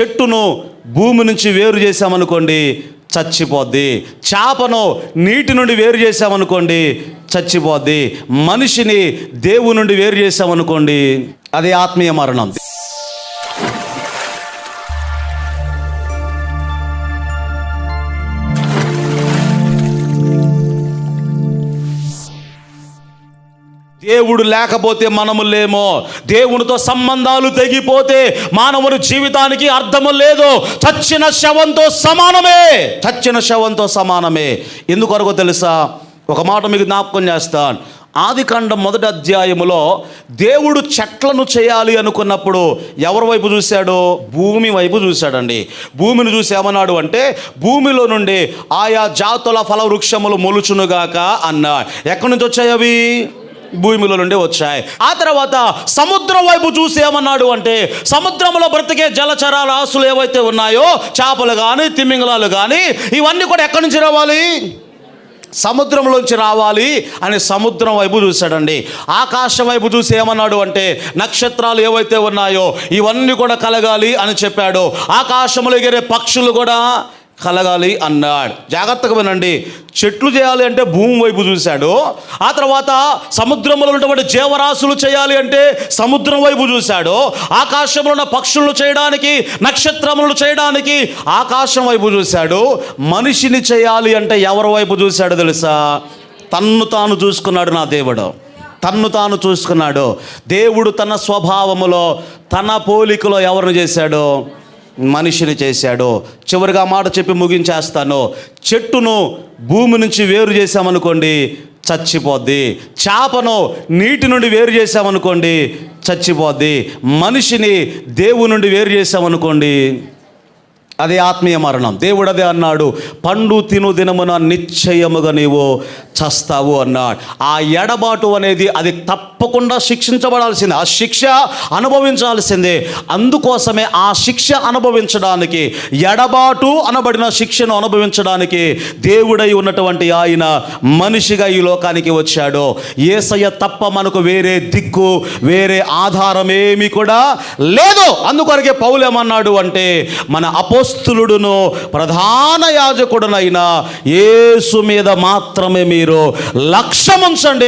చెట్టును భూమి నుంచి వేరు చేసామనుకోండి చచ్చిపోద్ది. చేపను నీటి నుండి వేరు చేసామనుకోండి చచ్చిపోద్ది. మనిషిని దేవు నుండి వేరు చేసామనుకోండి అది ఆత్మీయ మరణం. దేవుడు లేకపోతే మనము లేమో. దేవునితో సంబంధాలు తెగిపోతే మానవుని జీవితానికి అర్థము లేదు. చచ్చిన శవంతో సమానమే. చచ్చిన శవంతో సమానమే. ఎందుకొరకు తెలుసా? ఒక మాట మీకు జ్ఞాపకం చేస్తాను. ఆది కాండం మొదటి అధ్యాయములో దేవుడు చెట్లను చేయాలి అనుకున్నప్పుడు ఎవరి వైపు చూశాడు? భూమి వైపు చూశాడండి. భూమిని చూసి ఏమన్నాడు అంటే భూమిలో నుండి ఆయా జాతుల ఫలవృక్షములు మొలుచునుగాక అన్నాడు. ఎక్కడి నుంచి వచ్చాయి అవి? భూమిలో నుండి వచ్చాయి. ఆ తర్వాత సముద్రం వైపు చూసి ఏమన్నాడు అంటే సముద్రంలో బ్రతికే జలచరాల ఆస్తులు ఏవైతే ఉన్నాయో చేపలు కానీ తిమ్మింగలాలు కానీ ఇవన్నీ కూడా ఎక్కడి నుంచి రావాలి? సముద్రంలోంచి రావాలి అని సముద్రం వైపు చూశాడండి. ఆకాశం వైపు చూసి ఏమన్నాడు అంటే నక్షత్రాలు ఏవైతే ఉన్నాయో ఇవన్నీ కూడా కలగాలి అని చెప్పాడు. ఆకాశంలో ఎగిరే పక్షులు కూడా కలగాలి అన్నాడు. జాగ్రత్తగా వినండి. చెట్లు చేయాలి అంటే భూమి వైపు చూశాడు. ఆ తర్వాత సముద్రంలో ఉన్నటువంటి జీవరాశులు చేయాలి అంటే సముద్రం వైపు చూశాడు. ఆకాశంలో ఉన్న పక్షులను చేయడానికి నక్షత్రములను చేయడానికి ఆకాశం వైపు చూశాడు. మనిషిని చేయాలి అంటే ఎవరి వైపు చూశాడు తెలుసా? తన్ను తాను చూసుకున్నాడు నా దేవుడు. తన్ను తాను చూసుకున్నాడు. దేవుడు తన స్వభావములో తన పోలికలో ఎవరిని చేశాడు? మనిషిని చేశాడు చివరిగా మాట చెప్పి ముగించేస్తాను చెట్టును భూమి నుంచి వేరు చేశామనుకోండి చచ్చిపోద్ది. చేపను నీటి నుండి వేరు చేశామనుకోండి చచ్చిపోద్ది. మనిషిని దేవు నుండి వేరు చేశామనుకోండి అదే ఆత్మీయ మరణం. దేవుడు అదే అన్నాడు పండు తిను దినమున నిశ్చయముగా నీవు చస్తావు అన్నాడు. ఆ ఎడబాటు అనేది అది తప్పకుండా శిక్షించబడాల్సిందే. ఆ శిక్ష అనుభవించాల్సిందే. అందుకోసమే ఆ శిక్ష అనుభవించడానికి ఎడబాటు అనబడిన శిక్షను అనుభవించడానికి దేవుడై ఉన్నటువంటి ఆయన మనిషిగా ఈ లోకానికి వచ్చాడు. ఏసయ్య తప్ప మనకు వేరే దిక్కు వేరే ఆధారం ఏమీ కూడా లేదు. అందుకొరకే పౌలు ఏమన్నాడు అంటే మన అపోస్తులుడును ప్రధాన యాజకుడునైన యేసు మీద మాత్రమే మీరు లక్ష్యం ఉంచండి